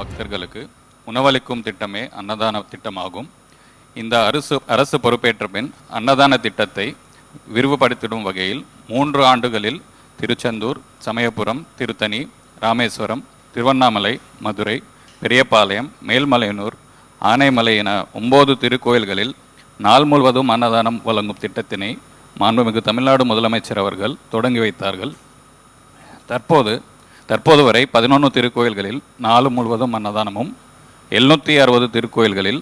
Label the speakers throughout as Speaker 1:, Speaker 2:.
Speaker 1: பக்தர்களுக்கு உணவளிக்கும் திட்டமே அன்னதான திட்டமாகும். இந்த அரசு அரசு பொறுப்பேற்ற பின் அன்னதான திட்டத்தை விரிவுபடுத்திடும் வகையில் மூன்று ஆண்டுகளில் திருச்செந்தூர் சமயபுரம் திருத்தணி ராமேஸ்வரம் திருவண்ணாமலை மதுரை பெரியபாளையம் மேல்மலையனூர் ஆனைமலை என ஒன்பது திருக்கோயில்களில் நாள் முழுவதும் அன்னதானம் வழங்கும் திட்டத்தினை மாண்புமிகு தமிழ்நாடு முதலமைச்சர் அவர்கள் தொடங்கி வைத்தார்கள். தற்போது தற்போது வரை பதினொன்று திருக்கோயில்களில் நாலு முழுவதும் அன்னதானமும் எழுநூற்றி அறுபது திருக்கோயில்களில்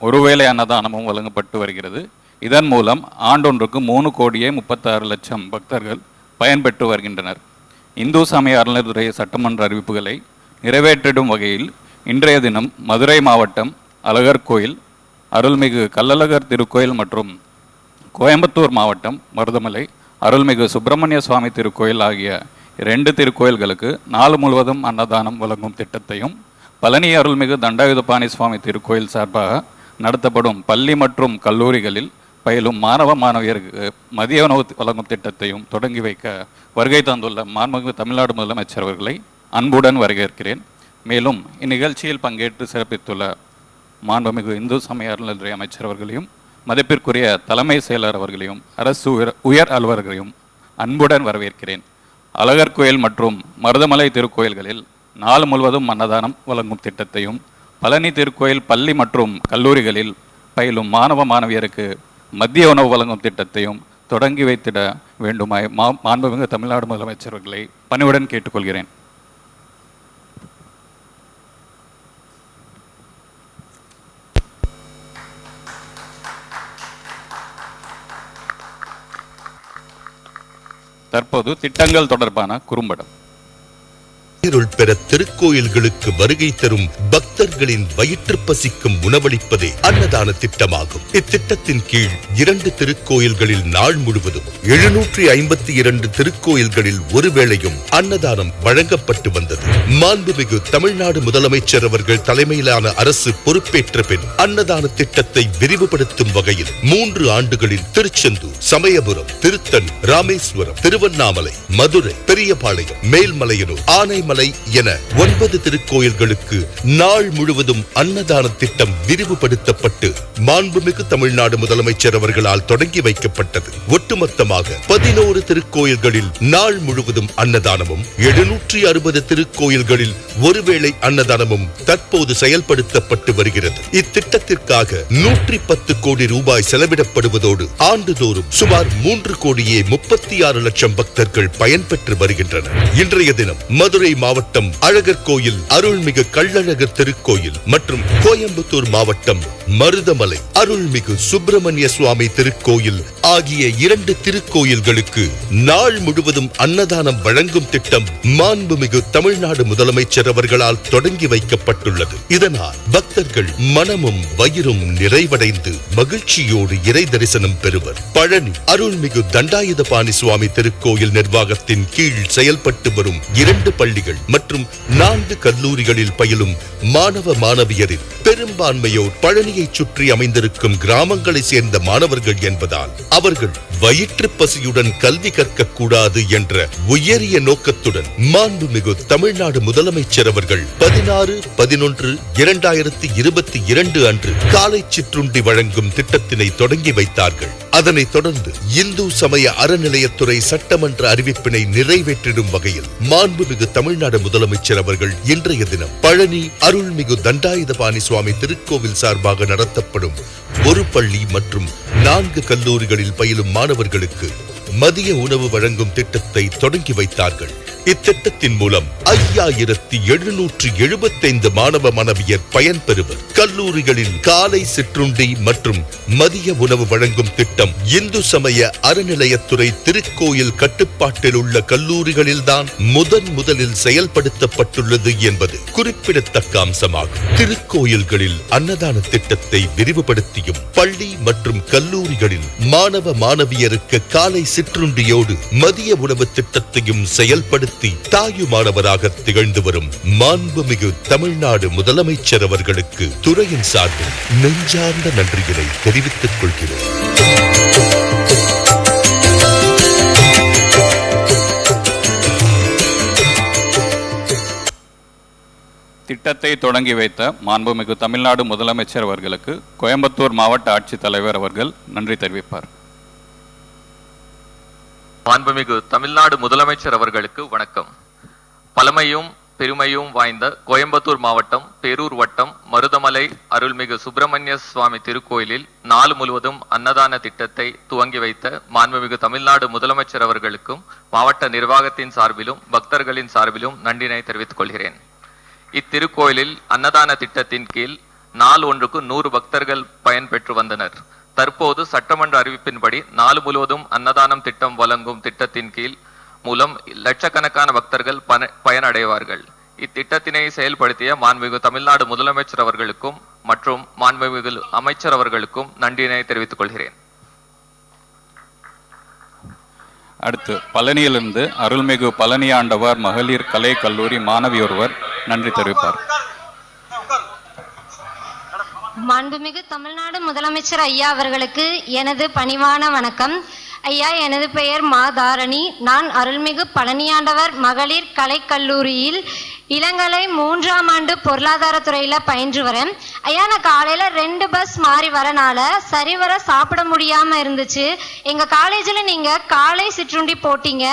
Speaker 1: ஒருவேளை அன்னதானமும் வழங்கப்பட்டு வருகிறது. இதன் மூலம் ஆண்டொன்றுக்கு மூணு கோடியே முப்பத்தாறு லட்சம் பக்தர்கள் பயன்பெற்று வருகின்றனர். இந்து சமய அறநிலையத்துறை சட்டமன்ற அறிவிப்புகளை நிறைவேற்றிடும் வகையில் இன்றைய தினம் மதுரை மாவட்டம் அழகர் கோயில் அருள்மிகு கள்ளழகர் திருக்கோயில் மற்றும் கோயம்புத்தூர் மாவட்டம் மருதமலை அருள்மிகு சுப்பிரமணிய சுவாமி திருக்கோயில் ஆகிய இரண்டு திருக்கோயில்களுக்கு நாள் முழுவதும் அன்னதானம் வழங்கும் திட்டத்தையும் பழனி அருள்மிகு தண்டாயுதபாணி சுவாமி திருக்கோயில் சார்பாக நடத்தப்படும் பள்ளி மற்றும் கல்லூரிகளில் பயிலும் மாணவ மாணவியருக்கு மதிய உணவு வழங்கும் திட்டத்தையும் தொடங்கி வைக்க வருகை தந்துள்ள மாண்புமிகு தமிழ்நாடு முதலமைச்சர் அவர்களை அன்புடன் வரவேற்கிறேன். மேலும் இந்நிகழ்ச்சியில் பங்கேற்று சிறப்பித்துள்ள மாண்புமிகு இந்து சமய அறநிலைத்துறை அமைச்சர் அவர்களையும் மதிப்பிற்குரிய தலைமை செயலர் அவர்களையும் அரசு உயர் உயர் அலுவலர்களையும் அன்புடன் வரவேற்கிறேன். அழகர் கோயில் மற்றும் மருதமலை திருக்கோயில்களில் நாள் முழுவதும் அன்னதானம் வழங்கும் திட்டத்தையும் பழனி திருக்கோயில் பள்ளி மற்றும் கல்லூரிகளில் பயிலும் மாணவ மாணவியருக்கு மத்திய உணவு வழங்கும் திட்டத்தையும் தொடங்கி வைத்திட வேண்டுமாய் மா மாண்புமிகு தமிழ்நாடு முதலமைச்சர்களை பணிவுடன் கேட்டுக்கொள்கிறேன். தற்போது திட்டங்கள் தொடர்பான குறும்படம்.
Speaker 2: இருள் பெற திருக்கோயில்களுக்கு வருகை தரும் பக்தர்களின் வயிற்று பசிக்கும் உணவளிப்பதே அன்னதான திட்டமாகும். இத்திட்டத்தின் கீழ் இரண்டு திருக்கோயில்களில் நாள் முழுவதும் எழுநூற்றி ஐம்பத்தி இரண்டு திருக்கோயில்களில் ஒருவேளையும் அன்னதானம் வழங்கப்பட்டு வந்தது. மாண்புமிகு தமிழ்நாடு முதலமைச்சர் அவர்கள் தலைமையிலான அரசு பொறுப்பேற்ற பின் அன்னதான திட்டத்தை விரிவுபடுத்தும் வகையில் மூன்று ஆண்டுகளில் திருச்செந்தூர் சமயபுரம் திருத்தணி ராமேஸ்வரம் திருவண்ணாமலை மதுரை பெரியபாளையம் மேல்மலையனூர் ஆனைமலை என ஒன்பது திருக்கோயில்களுக்கு நாள் முழுவதும் அன்னதான திட்டம் விரிவுபடுத்தப்பட்டு மாண்புமிகு தமிழ்நாடு முதலமைச்சர் அவர்களால் தொடங்கி வைக்கப்பட்டது. ஒட்டுமொத்தமாக பதினோரு திருக்கோயில்களில் நாள் முழுவதும் அன்னதானமும் எழுநூற்றி அறுபது திருக்கோயில்களில் ஒருவேளை அன்னதானமும் தற்போது செயல்படுத்தப்பட்டு வருகிறது. இத்திட்டத்திற்காக நூற்றி பத்து கோடி ரூபாய் செலவிடப்படுவதோடு ஆண்டுதோறும் சுமார் மூன்று கோடியே முப்பத்தி ஆறு லட்சம் பக்தர்கள் பயன்பெற்று வருகின்றனர். இன்றைய தினம் மதுரை மாவட்டம் அழகர் கோயில் அருள்மிகு கள்ளழகர் திருக்கோயில் மற்றும் கோயம்புத்தூர் மாவட்டம் மருதமலை. அருள்மிகு சுப்பிரமணிய சுவாமி திருக்கோயில் ஆகிய இரண்டு திருக்கோயில்களுக்கு நாள் முழுவதும் அன்னதானம் வழங்கும் திட்டம் மாண்புமிகு தமிழ்நாடு முதலமைச்சர் அவர்களால் தொடங்கி வைக்கப்பட்டுள்ளது. இதனால் பக்தர்கள் மனமும் வயிறும் நிறைவடைந்து மகிழ்ச்சியோடு இறை தரிசனம் பெறுவர். பழனி அருள்மிகு தண்டாயுதபாணி சுவாமி திருக்கோயில் நிர்வாகத்தின் கீழ் செயல்பட்டு வரும் இரண்டு பள்ளிகள் மற்றும் நான்கு கல்லூரிகளில் பயிலும் மாணவ மாணவியரில் பெரும்பான்மையோர் பழனியைச் சுற்றி அமைந்திருக்கும் கிராமங்களை சேர்ந்த மாணவர்கள் என்பதால் அவர்கள் வயிற்று பசியுடன் கல்வி கற்கக் கூடாது என்ற உயரிய நோக்கத்துடன் மாண்புமிகு தமிழ்நாடு முதலமைச்சர் அவர்கள் பதினாறு பதினொன்று இரண்டாயிரத்தி இருபத்தி இரண்டு அன்று காலை சிற்றுண்டி வழங்கும் திட்டத்தினை தொடங்கி வைத்தார்கள். அதனைத் தொடர்ந்து இந்து சமய அறநிலையத்துறை சட்டமன்ற அறிவிப்பினை நிறைவேற்றிடும் வகையில் மாண்புமிகு தமிழ் தமிழ்நாடு முதலமைச்சர் அவர்கள் இன்றைய தினம் பழனி அருள்மிகு தண்டாயுதபாணி சுவாமி திருக்கோவில் சார்பாக நடத்தப்படும் ஒரு பள்ளி மற்றும் நான்கு கல்லூரிகளில் பயிலும் மாணவர்களுக்கு மதிய உணவு வழங்கும் திட்டத்தை தொடங்கி வைத்தார்கள். இத்திட்டத்தின் மூலம் ஐயாயிரத்தி எழுநூற்று எழுபத்தைந்து மாணவ மாணவியர் பயன்பெறுவர் கல்லூரிகளில் காலை சிற்றுண்டி மற்றும் மதிய உணவு வழங்கும் திட்டம் இந்து சமய அறநிலையத்துறை திருக்கோயில் கட்டுப்பாட்டில் உள்ள கல்லூரிகளில்தான் முதன் முதலில் செயல்படுத்தப்பட்டுள்ளது என்பது குறிப்பிடத்தக்க அம்சமாகும். திருக்கோயில்களில் அன்னதான திட்டத்தை விரிவுபடுத்தியும் பள்ளி மற்றும் கல்லூரிகளில் மாணவ மாணவியருக்கு காலை சிற்றுண்டியோடு மதிய உணவு திட்டத்தையும் செயல்படுத்த தாயுமானவராக திகழ்ந்து வரும் மாண்புமிகு தமிழ்நாடு முதலமைச்சர் அவர்களுக்கு துறையின் சார்பில் நெஞ்சார்ந்த நன்றிகளை தெரிவித்துக் கொள்கிறோம்
Speaker 1: திட்டத்தை தொடங்கி வைத்த மாண்புமிகு தமிழ்நாடு முதலமைச்சர் அவர்களுக்கு கோயம்புத்தூர் மாவட்ட ஆட்சித்தலைவர் அவர்கள் நன்றி தெரிவிப்பார்.
Speaker 3: மாண்புமிகு தமிழ்நாடு முதலமைச்சர் அவர்களுக்கு வணக்கம். பழமையும் பெருமையும் வாய்ந்த கோயம்புத்தூர் மாவட்டம் பேரூர் வட்டம் மருதமலை அருள்மிகு சுப்பிரமணிய சுவாமி திருக்கோயிலில் நாள் முழுவதும் அன்னதான திட்டத்தை துவங்கி வைத்த மாண்புமிகு தமிழ்நாடு முதலமைச்சர் அவர்களுக்கும் மாவட்ட நிர்வாகத்தின் சார்பிலும் பக்தர்களின் சார்பிலும் நன்றினை தெரிவித்துக் கொள்கிறேன். இத்திருக்கோயிலில் அன்னதான திட்டத்தின் கீழ் நாள் ஒன்றுக்கு நூறு பக்தர்கள் பயன்பெற்று வந்தனர். தற்போது சட்டமன்ற அறிவிப்பின்படி நாள் முழுவதும் அன்னதானம் திட்டம் வழங்கும் திட்டத்தின் கீழ் மூலம் லட்சக்கணக்கான பக்தர்கள் பயனடைவார்கள். இத்திட்டத்தினை செயல்படுத்திய மாண்புமிகு தமிழ்நாடு முதலமைச்சர் அவர்களுக்கும் மற்றும் மாண்புமிகு அமைச்சர் அவர்களுக்கும் நன்றியினை தெரிவித்துக் கொள்கிறேன்.
Speaker 1: அடுத்து பழனியிலிருந்து அருள்மிகு பழனி ஆண்டவர் மகளிர் கலை கல்லூரி மாணவி ஒருவர் நன்றி தெரிவிப்பார்.
Speaker 4: மாண்புமிகு தமிழ்நாடு முதலமைச்சர் ஐயா அவர்களுக்கு எனது பணிவான வணக்கம். ஐயா எனது பெயர் மா தாரணி நான் அருள்மிகு பழனியாண்டவர் மகளிர் கலைக்கல்லூரியில் இளங்கலை மூன்றாம் ஆண்டு பொருளாதாரத்துறையில் பயின்று வரேன். ஐயா நான் காலையில் ரெண்டு பஸ் மாறி வரனால சரிவர சாப்பிட முடியாமல் இருந்துச்சு. எங்கள் காலேஜில் நீங்கள் காலை சிற்றுண்டி போட்டீங்க.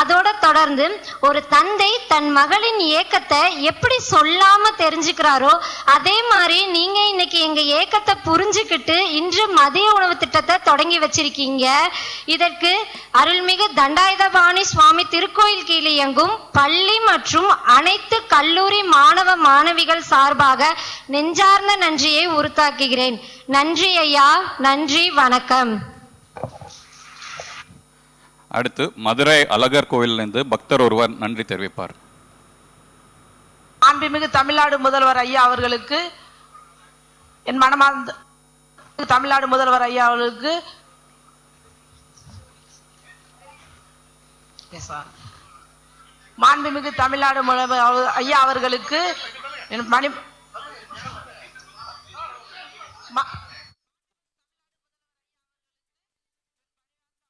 Speaker 4: அதோட தொடர்ந்து ஒரு தந்தை தன் மகளின் ஏக்கத்தை எப்படி சொல்லாம தெரிஞ்சுக்கிறாரோ அதே மாதிரி நீங்க இன்னைக்கு எங்க ஏக்கத்தை புரிஞ்சுக்கிட்டு இன்று மதிய உணவு திட்டத்தை தொடங்கி வச்சிருக்கீங்க. இதற்கு அருள்மிகு தண்டாயுதபாணி சுவாமி திருக்கோயில் கீழ் இயங்கும் பள்ளி மற்றும் அனைத்து கல்லூரி மாணவ மாணவிகள் சார்பாக நெஞ்சார்ந்த நன்றியை உறுத்தாக்குகிறேன். நன்றி ஐயா நன்றி வணக்கம்.
Speaker 1: அடுத்து மதுரை அழகர் கோயிலிருந்து பக்தர் ஒருவர் நன்றி தெரிவிப்பார்.
Speaker 5: மாண்புமிகு தமிழ்நாடு முதல்வர் ஐயா அவர்களுக்கு என் மனமார்ந்த தமிழ்நாடு முதல்வர் ஐயா அவர்களுக்கு. மாண்புமிகு தமிழ்நாடு முழு அவ- ஐயா அவர்களுக்கு மணி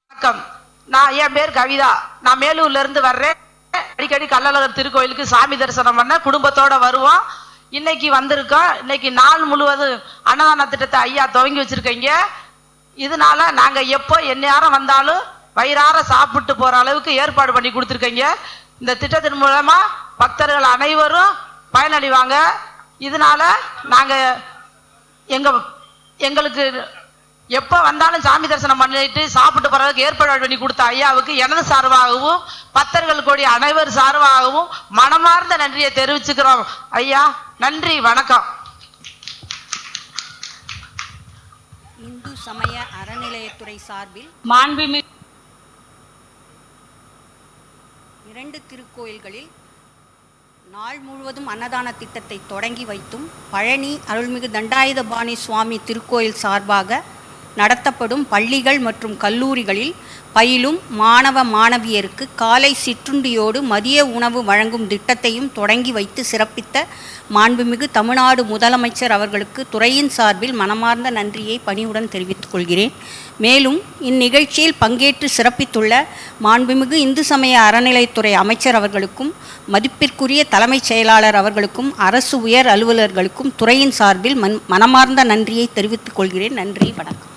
Speaker 5: வணக்கம். நான் என் பேர் கவிதா. நான் மேலூர்ல இருந்து வர்றேன். அடிக்கடி கள்ளழகர் திருக்கோயிலுக்கு சாமி தரிசனம் பண்ண குடும்பத்தோட வருவோம். இன்னைக்கு வந்திருக்கோம். இன்னைக்கு நாள் முழுவதும் அன்னதான திட்டத்தை ஐயா துவங்கி வச்சிருக்கீங்க. இதனால நாங்க எப்போ எந்நேரம் வந்தாலும் வயிறார சாப்பிட்டு போற அளவுக்கு ஏற்பாடு பண்ணி கொடுத்துருக்கீங்க. இந்த திட்டத்தின் மூலமா பக்தர்கள் அனைவரும் பயனடைவாங்க. இதனால நாங்க எங்க எங்களுக்கு எப்போ வந்தாலும் சாமி தரிசனம் பண்ணிட்டு சாப்பிட்டு போறதுக்கு ஏற்பாடு பண்ணி கொடுத்த ஐயாவுக்கு எனது சார்பாகவும் பக்தர்கள் கூடிய அனைவர் சார்பாகவும் மனமார்ந்த நன்றியை தெரிவிச்சுக்கிறோம். ஐயா நன்றி வணக்கம்.
Speaker 6: இந்து சமய அறநிலையத்துறை சார்பில்
Speaker 7: மாண்புமிகு
Speaker 6: இரண்டு திருக்கோயில்களில் நாள் முழுவதும் அன்னதான திட்டத்தை தொடங்கி வைத்தும் பழனி அருள்மிகு தண்டாயுதபாணி சுவாமி திருக்கோயில் சார்பாக நடத்தப்படும் பள்ளிகள் மற்றும் கல்லூரிகளில் பயிலும் மாணவ மாணவியருக்கு காலை சிற்றுண்டியோடு மதிய உணவு வழங்கும் திட்டத்தையும் தொடங்கி வைத்து சிறப்பித்த மாண்புமிகு தமிழ்நாடு முதலமைச்சர் அவர்களுக்கு துறையின் சார்பில் மனமார்ந்த நன்றியை பணியுடன் தெரிவித்துக் கொள்கிறேன். மேலும் இந்நிகழ்ச்சியில் பங்கேற்று சிறப்பித்துள்ள மாண்புமிகு இந்து சமய அறநிலைத்துறை அமைச்சர் அவர்களுக்கும் மதிப்பிற்குரிய தலைமைச் செயலாளர் அவர்களுக்கும் அரசு உயர் அலுவலர்களுக்கும் துறையின் சார்பில் மன் மனமார்ந்த நன்றியை தெரிவித்துக் கொள்கிறேன். நன்றி வணக்கம்.